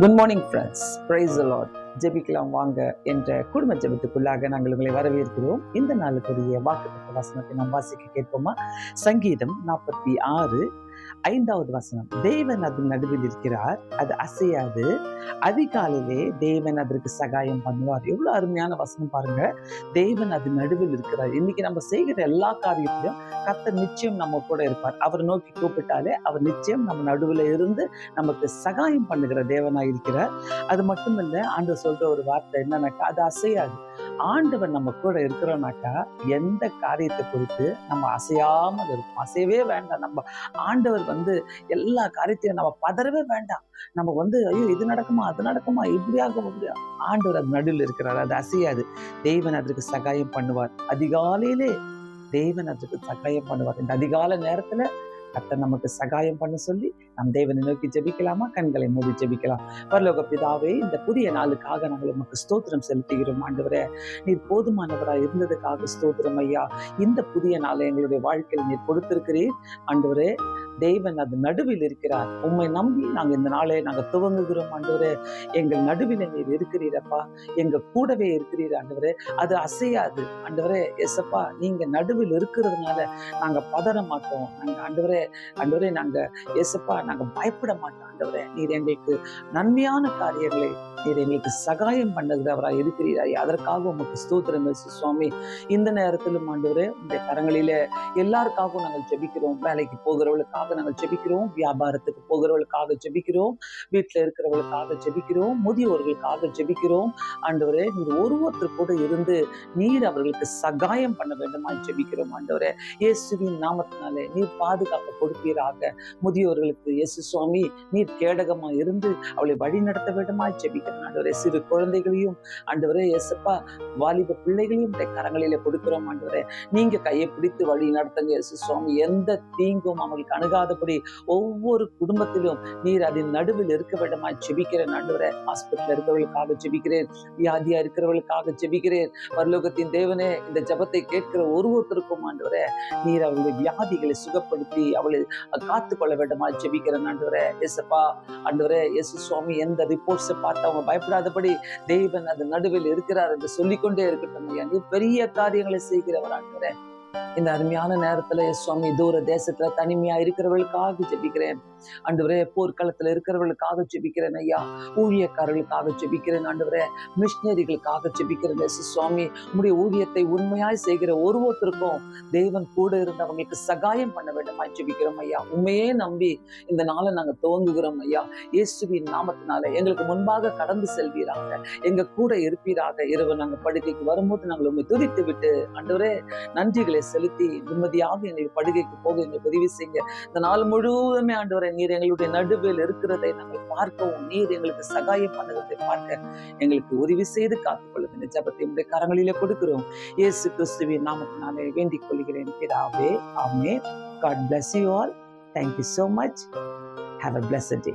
Good morning friends praise Lord ஜெபிக்கலாம் வாங்க என்ற குடும்ப ஜெபத்துக்குள்ளாக நாங்கள் உங்களை வரவேற்கிறோம். இந்த நாளுக்குரிய வாக்கு வசனத்தை நாம் வாசிக்க கேட்போமா? சங்கீதம் நாற்பத்தி ஆறு ஐந்தாவது வசனம் தேவன் அது நடுவில் இருக்கிறார் அது அசையாது. அதிகாலையிலே தேவன் அதற்கு சகாயம் பண்ணுவார். எவ்வளவு அருமையான வசனம் பாருங்க. தேவன் அது நடுவில் இருக்கிறார். இன்னைக்கு நம்ம செய்கிற எல்லா காரியத்திலும் கத்த நிச்சயம் நம்ம கூட இருப்பார். அவர் நோக்கி கூப்பிட்டாலே அவர் நிச்சயம் நம்ம நடுவில் இருந்து நமக்கு சகாயம் பண்ணுகிற தேவனாய் இருக்கிறார். அது மட்டும் இல்ல ஆண்டவர் சொல்ற ஒரு வார்த்தை என்னன்னாக்கா அது அசையாது. ஆண்டவர் நம்ம கூட இருக்கிறோம்னாக்கா எந்த காரியத்தை குறித்து நம்ம அசையாமல் இருக்கும் அசையவே வேண்டாம். நம்ம ஆண்டவர் ஆண்டவர் வந்து எல்லா காரியத்தையும் நம்ம பதறவே வேண்டாம். நம்ம வந்து ஐயோ இது நடக்குமா அது நடக்குமா இப்படியாக முடியும் ஆண்டவர் அது நடுவில் இருக்கிறார். அது அசையாது. தேவன் அதற்கு சகாயம் பண்ணுவார். அதிகாலையிலே தேவன் அதற்கு சகாயம் பண்ணுவார். இந்த அதிகால நேரத்துல கர்த்தர் நமக்கு சகாயம் பண்ண சொல்லி நம் தேவனை நோக்கி ஜெபிக்கலாமா? கண்களை மூடி ஜெபிக்கலாம். பரலோக பிதாவே இந்த புதிய நாளுக்காக நாங்கள் உமக்கு ஸ்தோத்திரம் செலுத்துகிறோம். ஆண்டவரே நீர் போதுமானவராக இருந்ததுக்காக ஸ்தோத்திரம் ஐயா. இந்த புதிய நாளை எங்களுடைய வாழ்க்கையில் நீர் கொடுத்திருக்கிறீர். ஆண்டவரே தேவன் அது நடுவில் இருக்கிறார். உண்மை நம்பி நாங்கள் இந்த நாளை நாங்கள் துவங்குகிறோம் ஆண்டவரே. எங்கள் நடுவில் நீர் இருக்கிறீரப்பா. எங்க கூடவே இருக்கிறீர் ஆண்டவரே. அது அசையாது. ஆண்டவரே எஸ்அப்பா நீங்கள் நடுவில் இருக்கிறதுனால நாங்க பதற மாட்டோம். நாங்கள் ஆண்டவரே ஆண்டவரே நாங்க எஸ்அப்பா நாங்கள் பயப்பட மாட்டோம் ஆண்டவரே. நீர் எங்களுக்கு நன்மையான காரியங்களை நீர் எங்களுக்கு சகாயம் பண்ணுகிறவராக இருக்கிறீராய். அதற்காக உமக்கு ஸ்தோத்திரம் சுவாமி. இந்த நேரத்திலும் ஆண்டவரே உங்களுடைய கரங்களிலே எல்லாருக்காகவும் நாங்கள் ஜெபிக்கிறோம். வேலைக்கு போகிறவர்களுக்காக நாங்கள் ஜெபிக்கிறோம். வியாபாரத்துக்கு போகிறவர்களுக்காக ஜெபிக்கிறோம். வீட்டில் இருக்கிறவர்களுக்காக ஜெபிக்கிறோம். முதியோர்களுக்காக ஜெபிக்கிறோம். ஆண்டவரே நீர் ஒருவொருத்தர் கூட இருந்து நீர் அவர்களுக்கு சகாயம் பண்ண வேண்டுமா ஜெபிக்கிறோம். ஆண்டவரே இயேசுவின் நாமத்தினாலே நீர் பாதுகாப்பு கொடுப்பீராக. முதியோர்களுக்கு இயேசு சுவாமி நீர் கேடகமா இருந்து அவளை வழி நடத்த வேண்டுமா ஜெபிக்கிறோம். ஆண்டவரே சிறு குழந்தைகளையும் ஆண்டவரே இயேசப்பா வாலிப பிள்ளைகளையும் கரங்களிலே கொடுக்கிறோம். ஆண்டவரே நீங்க கையை பிடித்து வழி நடத்துங்க. இயேசு சுவாமி எந்த தீங்கும் அவங்களுக்கு அணுக விலகாதபடி ஒவ்வொரு குடும்பத்திலும் நீர் அதன் நடுவில் இருக்க வேண்டுமா ஜெபிக்கிறேன். ஆண்டவரே ஹாஸ்பிட்டல் இருக்கிறவர்களுக்காக ஜெபிக்கிறேன். வியாதியா இருக்கிறவர்களுக்காக ஜெபிக்கிறேன். பரலோகத்தின் தேவனே இந்த ஜபத்தை கேட்கிற ஒரு ஒருத்தருக்கும் ஆண்டவரே நீர் அவருடைய வியாதிகளை சுகப்படுத்தி அவளை காத்து கொள்ள வேண்டுமா ஜெபிக்கிறேன். ஆண்டவரே எஸ்ப்பா ஆண்டவரே இயேசு சுவாமி எந்த ரிப்போர்ட்ஸை பார்த்து அவங்க பயப்படாதபடி தேவன் அது நடுவில் இருக்கிறார் என்று சொல்லிக்கொண்டே இருக்கட்டும். ஐயா பெரிய காரியங்களை செய்கிறவர் ஆண்டவரே. இந்த அருமையான நேரத்துல சுவாமி தூர தேசத்துல தனிமையா இருக்கிறவர்களுக்காக ஜெபிக்கிறேன். ஆண்டவரே போர்க்களத்துல இருக்கிறவர்களுக்காக ஜெபிக்கிறேன் ஐயா. ஊழியக்காரர்களுக்காக ஜெபிக்கிறேன் ஆண்டவரே. மிஷினரிகளுக்காக ஜெபிக்கிறேன் சுவாமி. உங்களுடைய ஊழியத்தை உண்மையாய் செய்கிற ஒருவருத்தருக்கும் தெய்வன் கூட இருந்து அவங்களுக்கு சகாயம் பண்ண வேண்டுமா ஜெபிக்கிறோம் ஐயா. உண்மையே நம்பி இந்த நாளை நாங்க துவங்குகிறோம் ஐயா. இயேசுவின் நாமத்தினால எங்களுக்கு முன்பாக கடந்து செல்வீராக. எங்க கூட இருப்பீராக. இரவு நாங்க படுக்கைக்கு வரும்போது நாங்கள் உண்மை துதித்து விட்டு ஆண்டவரே நன்றிகளை செலுத்தி நிம்மதியாக எங்கள் படுகைக்கு போக எங்களுக்கு உதவி செய்யுங்க. இந்த நாள் முழுவதுமே ஆண்டவரை நீர் எங்களுடைய நடுவில் இருக்கிறதை நாங்கள் பார்க்கவும் நீர் எங்களுக்கு சகாயம் பண்ணுவதை பார்க்க எங்களுக்கு உதவி செய்து காத்துக்கொள்ளுங்க. இந்த ஜபத்தை உடைய கரங்களிலே கொடுக்கிறோம். இயேசு கிறிஸ்துவின் நாமக்கு நானே வேண்டிக் கொள்கிறேன். பிதாவே amen God bless you all thank you you much have a bless day